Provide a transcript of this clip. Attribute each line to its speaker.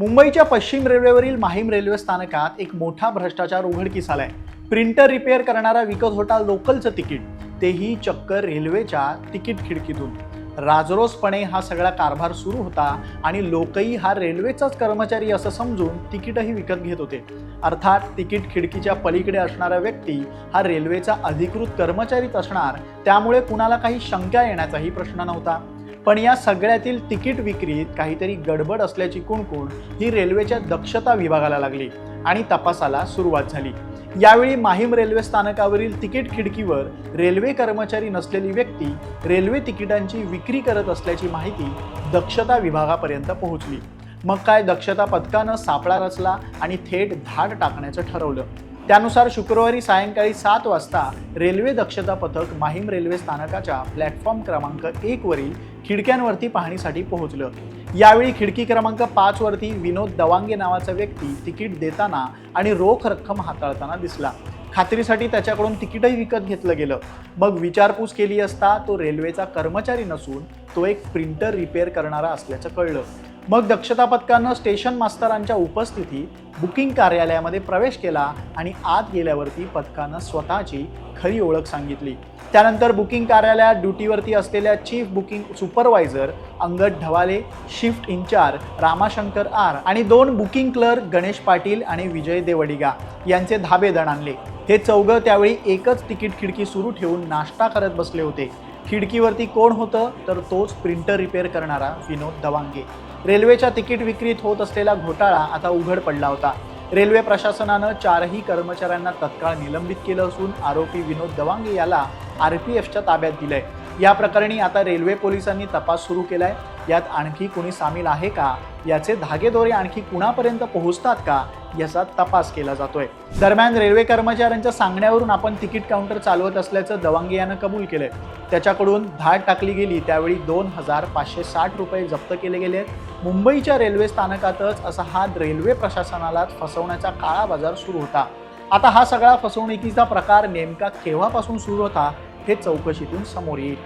Speaker 1: मुंबईच्या पश्चिम रेल्वेवरील माहीम रेल्वे स्थानकात एक मोठा भ्रष्टाचार उघडकीस आलाय. प्रिंटर रिपेअर करणारा विकत होता लोकलचं तिकीट. तेही चक्क रेल्वेच्या तिकीट खिडकीतून. राजरोसपणे हा सगळा कारभार सुरू होता आणि लोकही हा रेल्वेचाच कर्मचारी असं समजून तिकीटही विकत घेत होते. अर्थात तिकीट खिडकीच्या पलीकडे असणारा व्यक्ती हा रेल्वेचा अधिकृत कर्मचारीच असणार त्यामुळे कुणाला काही शंका येण्याचाही प्रश्न नव्हता. पण या सगळ्यातील तिकीट विक्रीत काहीतरी गडबड असल्याची कुणकुण ही रेल्वेच्या दक्षता विभागाला लागली आणि तपासाला सुरुवात झाली. यावेळी माहीम रेल्वे स्थानकावरील तिकीट खिडकीवर रेल्वे कर्मचारी नसलेली व्यक्ती रेल्वे तिकिटांची विक्री करत असल्याची माहिती दक्षता विभागापर्यंत पोहोचली. मग काय दक्षता पथकानं सापळा रचला आणि थेट धाड टाकण्याचं ठरवलं? त्यानुसार शुक्रवारी सायंकाळी सात वाजता रेल्वे दक्षता पथक माहीम रेल्वे स्थानकाच्या प्लॅटफॉर्म क्रमांक एकवरील खिडक्यांवरती पाहणीसाठी पोहोचलं. यावेळी खिडकी क्रमांक पाचवरती विनोद दवांगे नावाचा व्यक्ती तिकीट देताना आणि रोख रक्कम हाताळताना दिसला. खात्रीसाठी त्याच्याकडून तिकीटही विकत घेतलं गेलं. मग विचारपूस केली असता तो रेल्वेचा कर्मचारी नसून तो एक प्रिंटर रिपेअर करणारा असल्याचं कळलं. मग दक्षता पथकानं स्टेशन मास्तरांच्या उपस्थितीत बुकिंग कार्यालयामध्ये प्रवेश केला आणि आत गेल्यावरती पथकानं स्वतःची खरी ओळख सांगितली. त्यानंतर बुकिंग कार्यालयात ड्युटीवरती असलेल्या chief booking supervisor Angad Dhawale shift in charge Ramashankar R आणि दोन बुकिंग क्लर्क गणेश पाटील आणि विजय देवडिगा यांचे धाबे दण आणले. हे चौघं त्यावेळी एकच तिकीट खिडकी सुरू ठेवून नाश्ता करत बसले होते. खिडकीवरती कोण होतं तर तोच प्रिंटर रिपेअर करणारा विनोद दवांगे. रेल्वेच्या तिकीट विक्रीत होत असलेला घोटाळा आता उघड पडला होता. रेल्वे प्रशासनानं चारही कर्मचाऱ्यांना तत्काळ निलंबित केलं असून आरोपी विनोद दवांगे याला आर पी एफच्या ताब्यात दिलंय. या प्रकरणी आता रेल्वे पोलिसांनी तपास सुरू केलाय. यात आणखी कुणी सामील आहे का? याचे धागेदोरे आणखी कुणापर्यंत पोहोचतात का? याचा तपास केला जातोय. दरम्यान रेल्वे कर्मचाऱ्यांच्या सांगण्यावरून आपण तिकीट काउंटर चालवत असल्याचं दवांगे यानं कबूल केलंय. त्याच्याकडून धाड टाकली गेली त्यावेळी दोन हजार पाचशे साठ रुपये जप्त केले गेले. आहेत मुंबईच्या रेल्वे स्थानकातच असा हा रेल्वे प्रशासनालाच फसवण्याचा काळा बाजार सुरू होता. आता हा सगळा फसवणुकीचा प्रकार नेमका केव्हापासून सुरू होता हे चौकशीतून समोर येईल.